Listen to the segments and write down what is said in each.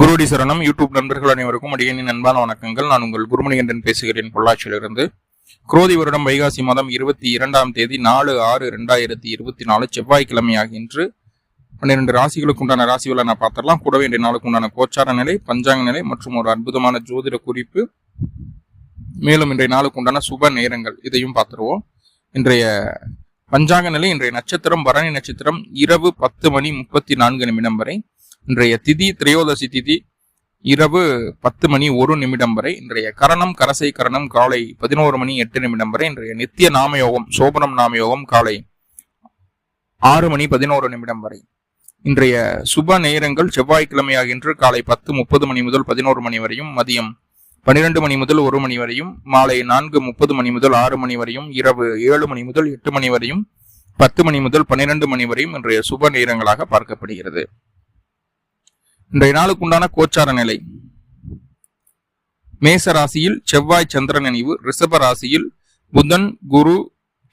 குருடி சரணம். யூடியூப் நண்பர்கள் அனைவருக்கும் அடியனின் அன்பான வணக்கங்கள். நான் உங்கள் குருமணிகண்டன் பேசுகிறேன் பொள்ளாச்சியிலிருந்து. குரோதி வருடம் வைகாசி மாதம் இருபத்தி இரண்டாம் தேதி நாலு ஆறு ரெண்டாயிரத்தி இருபத்தி நாலு செவ்வாய்க்கிழமை ஆகின்று பன்னிரெண்டு ராசிகளுக்கு உண்டான ராசிகளை நான் பார்த்துடலாம். கூடவே இன்றைய நாளுக்கு உண்டான கோச்சார நிலை பஞ்சாங்க நிலை மற்றும் ஒரு அற்புதமான ஜோதிட குறிப்பு. மேலும் இன்றைய நாளுக்கு உண்டான சுப நேரங்கள் இதையும் பார்த்துருவோம். இன்றைய பஞ்சாங்க நிலை இன்றைய நட்சத்திரம் பரணி நட்சத்திரம் இரவு பத்து மணி முப்பத்தி நான்கு நிமிடம் வரை. இன்றைய திதி திரையோதசி திதி இரவு பத்து மணி ஒரு நிமிடம் வரை இன்றைய கரணம் கரசை கரணம் காலை பதினோரு மணி எட்டு நிமிடம் வரை இன்றைய நித்திய நாமயோகம் சோபனம் நாமயோகம் காலை ஆறு மணி பதினோரு நிமிடம் வரை. இன்றைய சுப நேரங்கள் செவ்வாய்க்கிழமையாகின்று காலை பத்து முப்பது மணி முதல் பதினோரு மணி வரையும் மதியம் பன்னிரண்டு மணி முதல் ஒரு மணி வரையும் மாலை நான்கு முப்பது மணி முதல் ஆறு மணி வரையும் இரவு ஏழு மணி முதல் எட்டு மணி வரையும் பத்து மணி முதல் பன்னிரண்டு மணி வரையும் இன்றைய சுப நேரங்களாக பார்க்கப்படுகிறது. இன்றைய நாளுக்கு உண்டான கோச்சார நிலை. மேச ராசியில் செவ்வாய் சந்திரன் நினைவு ரிஷப ராசியில் புதன் குரு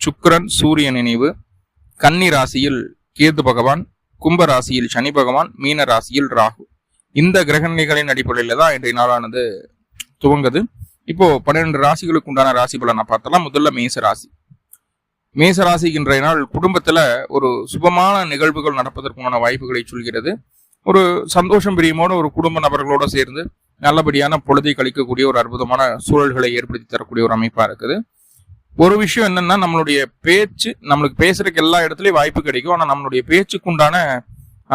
சுக்கரன் சூரியன் நினைவு கன்னி ராசியில் கேது பகவான் கும்ப ராசியில் சனி பகவான் மீன ராசியில் ராகு. இந்த கிரகநிலைகளின் அடிப்படையில் தான் இன்றைய நாளானது துவங்குது. இப்போ பன்னிரெண்டு ராசிகளுக்கு உண்டான ராசி பலனை பார்த்தலாம் முதல்ல மேச ராசி மேச ராசிக்கு இன்றைய நாள் குடும்பத்துல ஒரு சுபமான நிகழ்வுகள் நடப்பதற்குண்டான வாய்ப்புகளை சொல்கிறது. ஒரு சந்தோஷம் பிரியமான ஒரு குடும்ப நபர்களோட சேர்ந்து நல்லபடியான பொழுதை கழிக்கக்கூடிய ஒரு அற்புதமான சூழல்களை ஏற்படுத்தி தரக்கூடிய ஒரு அமைப்பா இருக்குது. ஒரு விஷயம் என்னன்னா நம்மளுடைய பேச்சு நம்மளுக்கு பேசுறதுக்கு எல்லா இடத்துலயும் வாய்ப்பு கிடைக்கும். ஆனா நம்மளுடைய பேச்சுக்குண்டான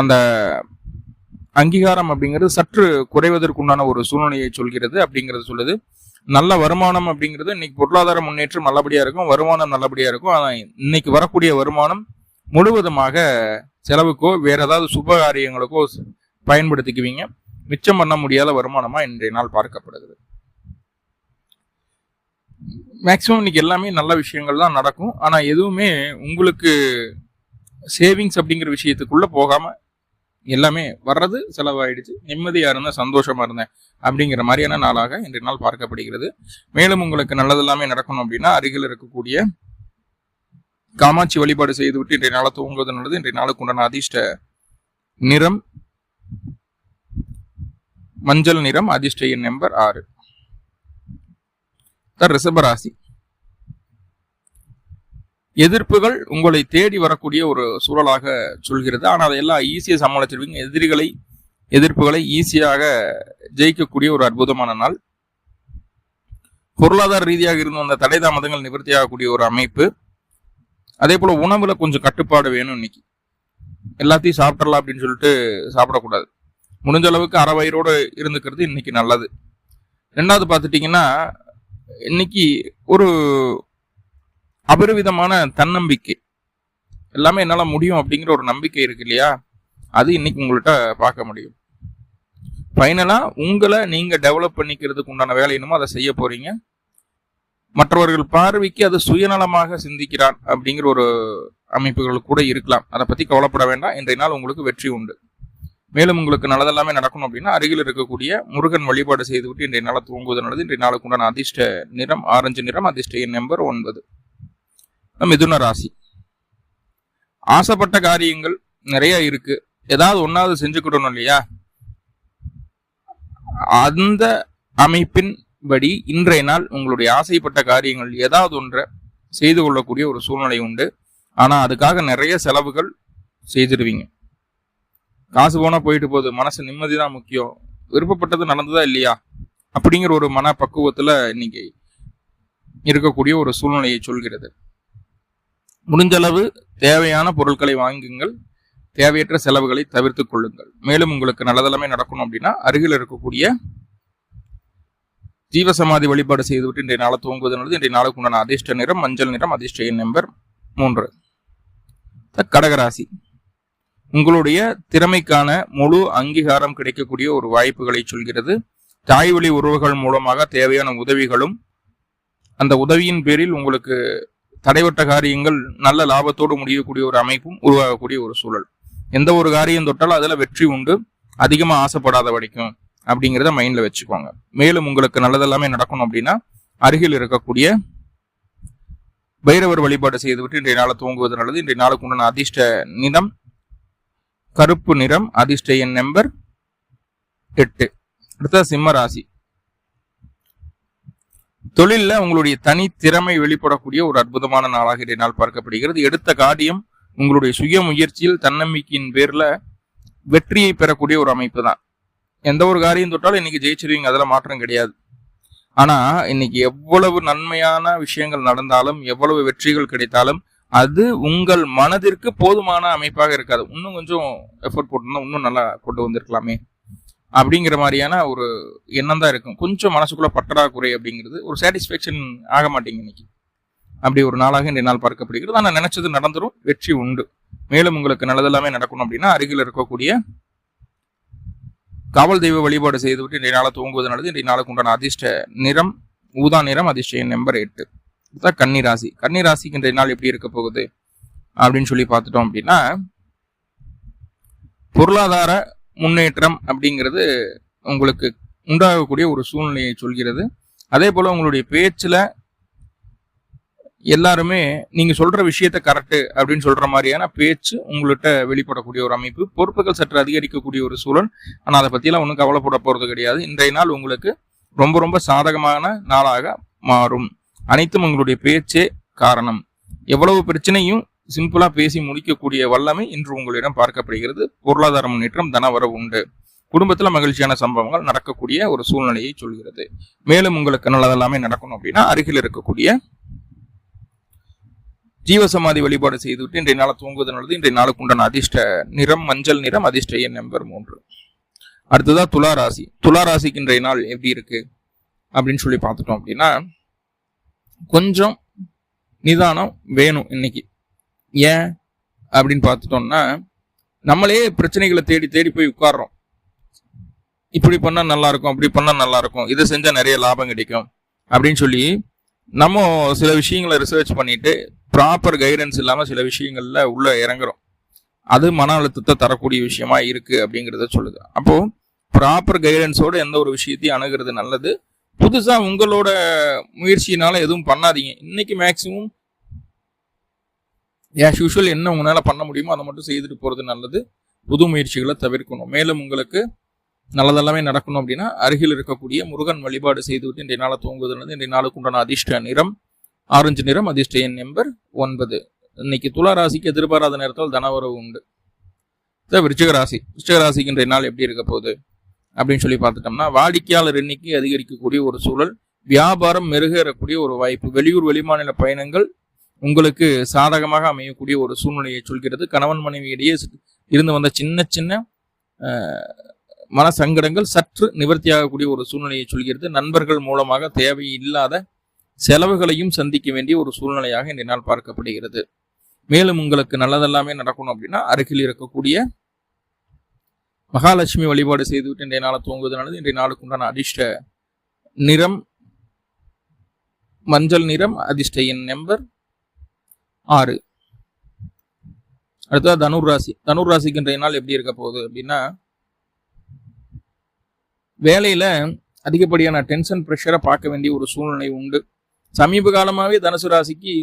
அந்த அங்கீகாரம் அப்படிங்கிறது சற்று குறைவதற்குண்டான ஒரு சூழ்நிலையை சொல்கிறது அப்படிங்கிறது சொல்லுது. நல்ல வருமானம் அப்படிங்கிறது இன்னைக்கு பொருளாதார முன்னேற்றம் நல்லபடியா இருக்கும் வருமானம் நல்லபடியா இருக்கும். ஆனா இன்னைக்கு வரக்கூடிய வருமானம் முழுவதுமாக செலவுக்கோ வேற ஏதாவது சுப காரியங்களுக்கோ பயன்படுத்திக்குவீங்க. மிச்சம் பண்ண முடியாத வருமானமா இன்றைய நாள் பார்க்கப்படுகிறது. மேக்சிமம் இன்னைக்கு எல்லாமே நல்ல விஷயங்கள் தான் நடக்கும். ஆனா எதுவுமே உங்களுக்கு சேவிங்ஸ் அப்படிங்கிற விஷயத்துக்குள்ள போகாம எல்லாமே வர்றது செலவாயிடுச்சு. நிம்மதியா இருந்தேன் சந்தோஷமா இருந்தேன் அப்படிங்கிற மாதிரியான நாளாக இன்றைய நாள் பார்க்கப்படுகிறது. மேலும் உங்களுக்கு நல்லது எல்லாமே நடக்கணும் அப்படின்னா அருகில் இருக்கக்கூடிய காமாட்சி வழிபாடு செய்துவிட்டு இன்றைய நாளை தூங்குவது நல்லது இன்றைய நாளுக்கு உண்டான அதிர்ஷ்ட நிறம். மஞ்சள் நிறம் அதிர்ஷ்ட எண் நம்பர் ஆறு. ரிஷபராசி. எதிர்ப்புகள் உங்களை தேடி வரக்கூடிய ஒரு சூழலாக சொல்கிறது. ஆனால் அதையெல்லாம் ஈஸியாக சமாளிச்சிருவீங்க. எதிரிகளை எதிர்ப்புகளை ஈஸியாக ஜெயிக்கக்கூடிய ஒரு அற்புதமான நாள். பொருளாதார ரீதியாக இருந்து வந்த தடை தாமதங்கள் நிவர்த்தியாகக்கூடிய ஒரு அமைப்பு. அதே போல் உணவில் கொஞ்சம் கட்டுப்பாடு வேணும் இன்னைக்கு. எல்லாத்தையும் சாப்பிடலாம் அப்படின்னு சொல்லிட்டு சாப்பிடக்கூடாது. முடிஞ்ச அளவுக்கு அரை வயிறோடு இருந்துக்கிறது இன்னைக்கு நல்லது. ரெண்டாவது பார்த்துட்டிங்கன்னா இன்னைக்கு ஒரு அபரிவிதமான தன்னம்பிக்கை. எல்லாமே என்னால் முடியும் அப்படிங்கிற ஒரு நம்பிக்கை இருக்கு இல்லையா? அது இன்னைக்கு உங்கள்கிட்ட பார்க்க முடியும். ஃபைனலாக உங்களை நீங்கள் டெவலப் பண்ணிக்கிறதுக்கு உண்டான வேலை என்னமோ அதை செய்ய போகிறீங்க மற்றவர்கள் பார்வைக்கு அது சுயநலமாக சிந்திக்கிறான் அப்படிங்கிற ஒரு அமைப்புகள் கூட இருக்கலாம். அதை பற்றி கவலைப்பட வேண்டாம். இன்றைய நாள் உங்களுக்கு வெற்றி உண்டு. மேலும் உங்களுக்கு நல்லதெல்லாமே நடக்கணும் அப்படின்னா அருகில் இருக்கக்கூடிய முருகன் வழிபாடு செய்துவிட்டு இன்றைய நாளை தூங்குவது நல்லது இன்றைய நாளுக்கு உண்டான அதிர்ஷ்ட நிறம் ஆரஞ்சு நிறம் அதிர்ஷ்ட எண் நம்பர் ஒன்பது. மிதுன ராசி. ஆசைப்பட்ட காரியங்கள் நிறைய இருக்கு. ஏதாவது ஒன்றாவது செஞ்சுக்கிடணும் இல்லையா? அந்த அமைப்பின் படி இன்றைய நாள் உங்களுடைய ஆசைப்பட்ட காரியங்கள் ஏதாவது ஒன்றை செய்து கொள்ளக்கூடிய ஒரு சூழ்நிலை உண்டு. ஆனால் அதுக்காக நிறைய செலவுகள் செய்திருவீங்க. காசு போனால் போயிட்டு போகுது. மனசு நிம்மதி தான் முக்கியம். விருப்பப்பட்டது நடந்ததா இல்லையா? அப்படிங்கிற ஒரு மன பக்குவத்தில் இன்னைக்கு இருக்கக்கூடிய ஒரு சூழ்நிலையை சொல்கிறது. முடிஞ்சளவு தேவையான பொருட்களை வாங்குங்கள். தேவையற்ற செலவுகளை தவிர்த்து கொள்ளுங்கள். மேலும் உங்களுக்கு நல்லதெல்லாமே நடக்கணும் அப்படின்னா அருகில் இருக்கக்கூடிய ஜீவசமாதி வழிபாடு செய்துவிட்டு இன்றைய நாளை தூங்குவது நல்லது இன்றைய நாளுக்கு உண்டான அதிர்ஷ்ட நிறம் மஞ்சள் நிறம் அதிர்ஷ்ட எண் நம்பர் மூன்று. கடகராசி. உங்களுடைய திறமைக்கான முழு அங்கீகாரம் கிடைக்கக்கூடிய ஒரு வாய்ப்புகளை சொல்கிறது. தாய் வழி உறவுகள் மூலமாக தேவையான உதவிகளும் அந்த உதவியின் பேரில் உங்களுக்கு தடைவட்ட காரியங்கள் நல்ல லாபத்தோடு முடியக்கூடிய ஒரு அமைப்பும் உருவாகக்கூடிய ஒரு சூழல். எந்த ஒரு காரியம் தொட்டாலும் அதில் வெற்றி உண்டு. அதிகமாக ஆசைப்படாத வரைக்கும் அப்படிங்கிறத மைண்டில் வச்சுக்கோங்க. மேலும் உங்களுக்கு நல்லதெல்லாமே நடக்கணும் அப்படின்னா அருகில் இருக்கக்கூடிய பைரவர் வழிபாடு செய்துவிட்டு இன்றைய நாளை தூங்குவது நல்லது. இன்றைய நாளுக்கு உண்டான அதிர்ஷ்ட நிறம் கருப்பு நிறம் அதிர்ஷ்ட எண் நம்பர் எட்டு. அடுத்தது சிம்ம ராசி. தொழிலில் உங்களுடைய தனி திறமை வெளிப்படக்கூடிய ஒரு அற்புதமான நாளாக இன்றைய நாள் பார்க்கப்படுகிறது. எடுத்த காரியம் உங்களுடைய சுய முயற்சியில் தன்னம்பிக்கையின் பேர்ல வெற்றியை பெறக்கூடிய ஒரு அமைப்பு தான். எந்த ஒரு காரியம் தொட்டாலும் இன்னைக்கு ஜெயிச்சிருவீங்க. அதில் மாற்றம் கிடையாது. ஆனா இன்னைக்கு எவ்வளவு நன்மையான விஷயங்கள் நடந்தாலும் எவ்வளவு வெற்றிகள் கிடைத்தாலும் அது உங்கள் மனதிற்கு போதுமான அமைப்பாக இருக்காது. இன்னும் கொஞ்சம் எஃபர்ட் போட்டிருந்தா இன்னும் நல்லா கொண்டு வந்திருக்கலாமே. அப்படிங்கிற மாதிரியான ஒரு எண்ணம் தான் இருக்கும். கொஞ்சம் மனசுக்குள்ள பற்றாக்குறை அப்படிங்கிறது ஒரு சாட்டிஸ்ஃபேக்ஷன் ஆக மாட்டேங்க இன்னைக்கு. அப்படி ஒரு நாளாக இன்றைய நாள் பார்க்கப்படுகிறது. ஆனால் நினைச்சது நடந்துடும் வெற்றி உண்டு. மேலும் உங்களுக்கு நல்லதெல்லாமே நடக்கணும் அப்படின்னா அருகில் இருக்கக்கூடிய காவல் தெய்வ வழிபாடு செய்துவிட்டு இன்றைய நாளை தூங்குவது நல்லது. இன்றைய நாளுக்கு உண்டான அதிர்ஷ்ட நிறம் ஊதா நிறம் அதிர்ஷ்ட நம்பர் எட்டு. இதுதான் கன்னிராசி கன்னிராசிக்கு இன்றைய நாள் எப்படி இருக்க போகுது அப்படின்னு சொல்லி பார்த்துட்டோம் அப்படின்னா பொருளாதார முன்னேற்றம் அப்படிங்கிறது உங்களுக்கு உண்டாகக்கூடிய ஒரு சூழ்நிலையை சொல்கிறது. அதே போல உங்களுடைய பேச்சுல எல்லாருமே நீங்க சொல்ற விஷயத்த கரெக்டு அப்படின்னு சொல்ற மாதிரியான பேச்சு உங்கள்கிட்ட வெளிப்படக்கூடிய ஒரு அமைப்பு பொறுப்புகள் சற்று அதிகரிக்கக்கூடிய ஒரு சூழல். ஆனால் அதை பத்தியெல்லாம் ஒன்றும் கவலைப்பட போறது கிடையாது. இன்றைய நாள் உங்களுக்கு ரொம்ப ரொம்ப சாதகமான நாளாக மாறும். அனைத்தும் உங்களுடைய பேச்சே காரணம். எவ்வளவு பிரச்சனையும் சிம்பிளா பேசி முடிக்கக்கூடிய வல்லமை இன்று உங்களிடம் பார்க்கப்படுகிறது. பொருளாதார முன்னேற்றம் தனவரவு உண்டு. குடும்பத்துல மகிழ்ச்சியான சம்பவங்கள் நடக்கக்கூடிய ஒரு சூழ்நிலையை சொல்கிறது. மேலும் உங்களுக்கு நல்லதெல்லாமே நடக்கணும் அப்படின்னா அருகில் இருக்கக்கூடிய ஜீவசமாதி வழிபாடு செய்துவிட்டு இன்றைய நாளை தூங்குவது நல்லது இன்றைய நாளுக்கு உண்டான அதிர்ஷ்ட நிறம் மஞ்சள் நிறம் அதிர்ஷ்ட எண் நம்பர் மூன்று. அடுத்ததா துலா ராசி. துலா ராசிக்கு இன்றைய நாள் எப்படி இருக்கு? அப்படின்னு சொல்லி பார்த்துட்டோம் அப்படின்னா கொஞ்சம் நிதானம் வேணும் இன்னைக்கு. ஏன்? அப்படின்னு பார்த்துட்டோம்னா நம்மளே பிரச்சனைகளை தேடி தேடி போய் உட்கார்றோம். இப்படி பண்ணால் நல்லா இருக்கும் அப்படி பண்ணால் நல்லா இருக்கும். இதை செஞ்சால் நிறைய லாபம் கிடைக்கும். அப்படின்னு சொல்லி நம்ம சில விஷயங்களை ரிசர்ச் பண்ணிட்டு ப்ராப்பர் கைடன்ஸ் இல்லாமல் சில விஷயங்களில் உள்ளே இறங்குறோம். அது மன அழுத்தத்தை தரக்கூடிய விஷயமா இருக்குது அப்படிங்கிறத சொல்லுது. அப்போது ப்ராப்பர் கைடன்ஸோட எந்த ஒரு விஷயத்தையும் அணுகிறது நல்லது. புதுசாக உங்களோட முயற்சியினால எதுவும் பண்ணாதீங்க. இன்னைக்கு மேக்சிமம் ஆஸ் யூஷுவல் என்ன உங்களால் பண்ண முடியுமோ அதை மட்டும் செய்துட்டு போகிறது நல்லது. புது முயற்சிகளை தவிர்க்கணும். மேலும் உங்களுக்கு நல்லதெல்லாமே நடக்கணும் அப்படின்னா அருகில் இருக்கக்கூடிய முருகன் வழிபாடு செய்துவிட்டு இன்றைய நாளை தூங்குவதிலிருந்து இன்றைய நாளுக்கு உண்டான அதிர்ஷ்ட நிறம் ஆரஞ்சு நிறம் அதிர்ஷ்ட எண் நம்பர் ஒன்பது. இன்னைக்கு துலா ராசிக்கு எதிர்பாராத நேரத்தில் தனவரவு உண்டு. விருச்சிக ராசி. விருச்சிக ராசிக்கு இன்றைய நாள் எப்படி இருக்க போகுது? அப்படின்னு சொல்லி பார்த்துட்டோம்னா வாடிக்கையாளர் எண்ணிக்கை அதிகரிக்கக்கூடிய ஒரு சூழல் வியாபாரம் மெருகேறக்கூடிய ஒரு வாய்ப்பு வெளியூர் வெளிமாநில பயணங்கள் உங்களுக்கு சாதகமாக அமையக்கூடிய ஒரு சூழ்நிலையை சொல்கிறது. கணவன் மனைவியிடையே இருந்து வந்த சின்ன சின்ன மன சங்கடங்கள் சற்று நிவர்த்தியாகக்கூடிய ஒரு சூழ்நிலையை சொல்கிறது. நண்பர்கள் மூலமாக தேவையில்லாத செலவுகளையும் சந்திக்க வேண்டிய ஒரு சூழ்நிலையாக இந்த நாள் பார்க்கப்படுகிறது. மேலும் உங்களுக்கு நல்லதெல்லாமே நடக்கணும் அப்படின்னா அருகில் இருக்கக்கூடிய மகாலட்சுமி வழிபாடு செய்துவிட்டு இன்றைய நாளை தூங்குவதனால இன்றைய நாளுக்கு உண்டான அதிர்ஷ்ட நிறம் மஞ்சள் நிறம் அதிர்ஷ்ட எண் நம்பர் ஆறு. அடுத்ததாக தனுர் ராசி. தனுர் ராசிக்கு இன்றைய நாள் எப்படி இருக்க போகுது அப்படின்னா வேலையில் அதிகப்படியான டென்ஷன் ப்ரெஷரை பார்க்க வேண்டிய ஒரு சூழ்நிலை உண்டு. சமீப காலமாகவே தனுசு ராசிக்கு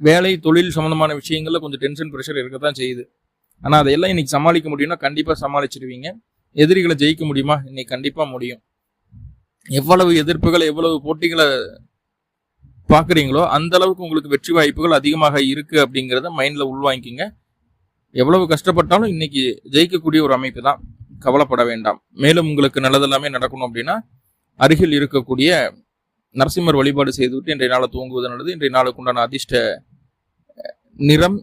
வேலை தொழில் சம்மந்தமான விஷயங்களில் கொஞ்சம் டென்ஷன் ப்ரெஷர் இருக்க தான் செய்யுது. ஆனால் அதையெல்லாம் இன்னைக்கு சமாளிக்க முடியும்னா கண்டிப்பாக சமாளிச்சிருவீங்க. எதிரிகளை ஜெயிக்க முடியுமா? இன்னைக்கு கண்டிப்பாக முடியும். எவ்வளவு எதிர்ப்புகளை எவ்வளவு போட்டிகளை பார்க்குறீங்களோ அந்த அளவுக்கு உங்களுக்கு வெற்றி வாய்ப்புகள் அதிகமாக இருக்குது அப்படிங்கிறத மைண்டில் உள்வாங்கிக்கிங்க. எவ்வளவு கஷ்டப்பட்டாலும் இன்னைக்கு ஜெயிக்கக்கூடிய ஒரு அமைப்பு தான். கவலைப்பட வேண்டாம். மேலும் உங்களுக்கு நல்லதெல்லாமே நடக்கணும் அப்படின்னா அருகில் இருக்கக்கூடிய நரசிம்மர் வழிபாடு செய்துவிட்டு இன்றைய நாளை தூங்குவது நல்லது. இன்றைய நாளுக்கு உண்டான அதிர்ஷ்ட நிறம்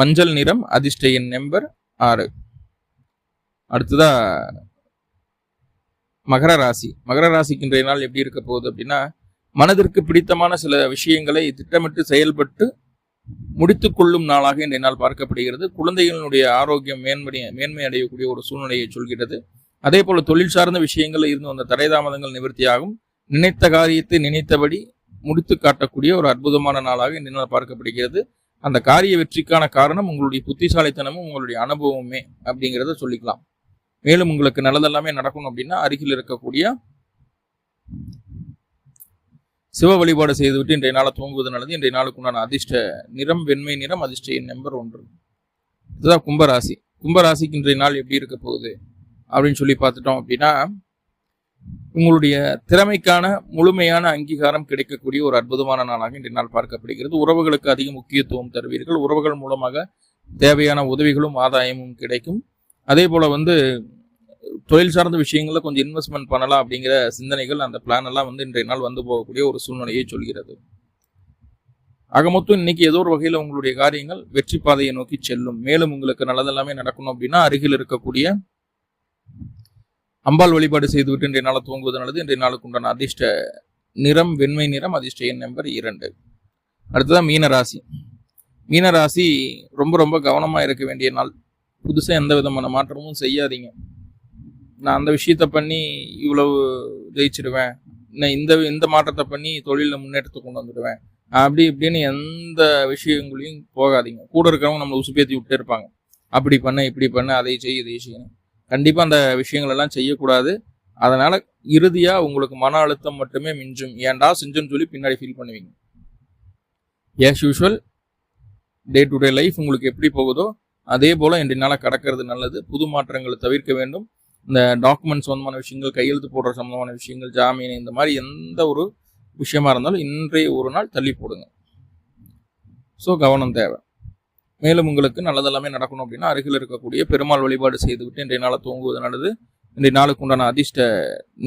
மஞ்சள் நிறம் அதிர்ஷ்ட எண் நம்பர் ஆறு. அடுத்ததா மகர ராசி. மகர ராசிக்கு இன்றைய நாள் எப்படி இருக்க போகுது அப்படின்னா மனதிற்கு பிடித்தமான சில விஷயங்களை திட்டமிட்டு செயல்பட்டு முடித்து கொள்ளும் நாளாக இன்றைய நாள் பார்க்கப்படுகிறது. குழந்தைகளினுடைய ஆரோக்கியம் மேன்மை மேன்மை அடையக்கூடிய ஒரு சூழ்நிலையை சொல்கிறது அதே போல தொழில் சார்ந்த விஷயங்கள் இருந்து வந்த தடைதாமதங்கள் நிவர்த்தியாகும். நினைத்த காரியத்தை நினைத்தபடி முடித்து காட்டக்கூடிய ஒரு அற்புதமான நாளாக இன்றைய நாள் பார்க்கப்படுகிறது. அந்த காரிய வெற்றிக்கான காரணம் உங்களுடைய புத்திசாலித்தனமும் உங்களுடைய அனுபவமே அப்படிங்கிறத சொல்லிக்கலாம். மேலும் உங்களுக்கு நல்லதெல்லாமே நடக்கணும் அப்படின்னா அருகில் இருக்கக்கூடிய சிவ வழிபாடு செய்துவிட்டு இன்றைய நாளை தூங்குவது நல்லது இன்றைய நாளுக்கு உண்டான அதிர்ஷ்ட நிறம் வெண்மை நிறம் அதிர்ஷ்ட எண் நம்பர் ஒன்று. இதுதான் கும்பராசி. கும்பராசிக்கு இன்றைய நாள் எப்படி இருக்க போகுது அப்படின்னு சொல்லி பார்த்துட்டோம் அப்படின்னா உங்களுடைய திறமைக்கான முழுமையான அங்கீகாரம் கிடைக்கக்கூடிய ஒரு அற்புதமான நாளாக இன்றைய நாள் பார்க்கப்படுகிறது. உறவுகளுக்கு அதிக முக்கியத்துவம் தருவீர்கள். உறவுகள் மூலமாக தேவையான உதவிகளும் ஆதாயமும் கிடைக்கும். அதே போல் வந்து தொழில் சார்ந்த விஷயங்களில் கொஞ்சம் இன்வெஸ்ட்மெண்ட் பண்ணலாம் அப்படிங்கிற சிந்தனைகள் அந்த பிளான் எல்லாம் வந்து இன்றைய நாள் வந்து போகக்கூடிய ஒரு சூழ்நிலையை சொல்கிறது. ஆக மொத்தம் இன்னைக்கு ஏதோ ஒரு வகையில் உங்களுடைய காரியங்கள் வெற்றி பாதையை நோக்கி செல்லும். மேலும் உங்களுக்கு நல்லதெல்லாமே நடக்கணும் அப்படின்னா அருகில் இருக்கக்கூடிய அம்பாள் வழிபாடு செய்துவிட்டு இன்றைய நாளை துவங்குவது நல்லது. இன்றைய நாளுக்கு உண்டான அதிர்ஷ்ட நிறம் வெண்மை நிறம் அதிர்ஷ்ட எண் நம்பர் இரண்டு. அடுத்ததான் மீனராசி. மீனராசி ரொம்ப ரொம்ப கவனமா இருக்க வேண்டிய நாள். புதுசாக எந்த விதமான மாற்றமும் செய்யாதீங்க. நான் அந்த விஷயத்த பண்ணி இவ்வளவு ஜெயிச்சிடுவேன் நான் இந்த இந்த மாற்றத்தை பண்ணி தொழிலில் முன்னேற்றத்தை கொண்டு வந்துடுவேன். அப்படி இப்படின்னு எந்த விஷயங்களையும் போகாதீங்க. கூட இருக்கிறவங்க நம்மளை உசுப்பேத்தி விட்டே இருப்பாங்க. அப்படி பண்ண இப்படி பண்ண அதை செய்ய இதை செய்யணும். கண்டிப்பாக அந்த விஷயங்கள் எல்லாம் செய்யக்கூடாது. அதனால் இறுதியாக உங்களுக்கு மன அழுத்தம் மட்டுமே மிஞ்சும். ஏன்டா செஞ்சோன்னு சொல்லி பின்னாடி ஃபீல் பண்ணுவீங்க. As usual day to day life உங்களுக்கு எப்படி போகுதோ அதே போல் இன்றைய நாளாக கடக்கிறது நல்லது. புது மாற்றங்களை தவிர்க்க வேண்டும். இந்த டாக்குமெண்ட் சம்மந்தமான விஷயங்கள் கையெழுத்து போடுற சம்மந்தமான விஷயங்கள் ஜாமீன் இந்த மாதிரி எந்த ஒரு விஷயமா இருந்தாலும் இன்றைய ஒரு நாள் தள்ளி போடுங்க. ஸோ கவனம் தேவை. மேலும் உங்களுக்கு நல்லதெல்லாமே நடக்கணும் அப்படின்னா அருகில் இருக்கக்கூடிய பெருமாள் வழிபாடு செய்துவிட்டு இன்றைய நாளை தூங்குவது நல்லது. இன்றைய நாளுக்கு உண்டான அதிர்ஷ்ட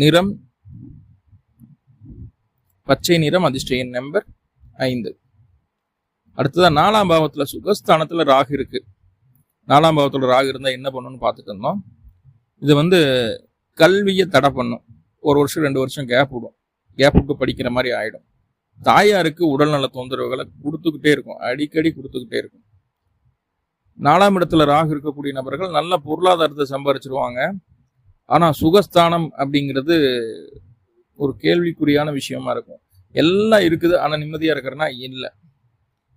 நிறம் பச்சை நிறம் அதிர்ஷ்ட எண் நம்பர் ஐந்து. அடுத்ததாக நாலாம் பாவத்தில் சுகஸ்தானத்தில் ராகு இருக்குது நாலாம் பாவத்தில் ராகு இருந்தால் என்ன பண்ணணும்னு பார்த்துட்டு இருந்தோம். இது வந்து கல்வியை தடை பண்ணும். ஒரு வருஷம் ரெண்டு வருஷம் கேப் விடும். கேப் விட்டு படிக்கிற மாதிரி ஆகிடும் தாயாருக்கு உடல்நல தொந்தரவுகளை கொடுத்துக்கிட்டே இருக்கும். அடிக்கடி கொடுத்துக்கிட்டே இருக்கும். நாலாம் இடத்துல ராகு இருக்கக்கூடிய நபர்கள் நல்ல பொருளாதாரத்தை சம்பாரிச்சிருவாங்க. ஆனால் சுகஸ்தானம் அப்படிங்கிறது ஒரு கேள்விக்குறியான விஷயமா இருக்கும். எல்லாம் இருக்குது ஆனால் நிம்மதியாக இருக்கிறனா இல்லை.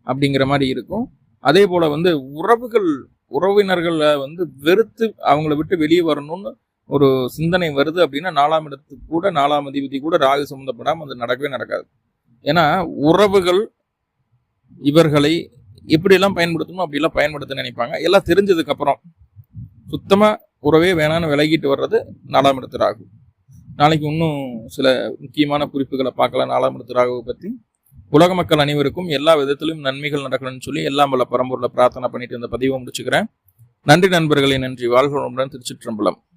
அப்படிங்கிற மாதிரி இருக்கும். அதே போல் வந்து உறவுகள் உறவினர்களை வந்து வெறுத்து அவங்கள விட்டு வெளியே வரணும்னு ஒரு சிந்தனை வருது அப்படின்னா நாலாம் இடத்துக்கு கூட நாலாம் அதிபதி கூட ராகு சம்மந்தப்படாமல் அது நடக்கவே நடக்காது. ஏன்னா உறவுகள் இவர்களை எப்படியெல்லாம் பயன்படுத்தணும் அப்படிலாம் பயன்படுத்த நினைப்பாங்க. எல்லாம் தெரிஞ்சதுக்கு அப்புறம் உறவே வேணான்னு விலகிட்டு வர்றது நாலாம் இடத்து ராகு. நாளைக்கு இன்னும் சில முக்கியமான குறிப்புகளை பார்க்கலாம். நாலாம் இடத்து ராகுவை பற்றி உலக மக்கள் அனைவருக்கும் எல்லா விதத்திலும் நன்மைகள் நடக்கணும்னு சொல்லி எல்லாம் பல பரம்பூரில் பிரார்த்தனை பண்ணிட்டு இந்த பதிவை முடிச்சுக்கிறேன். நன்றி நண்பர்களே நன்றி. வாழ்களுடன் திருச்சிற்றம்பலம்.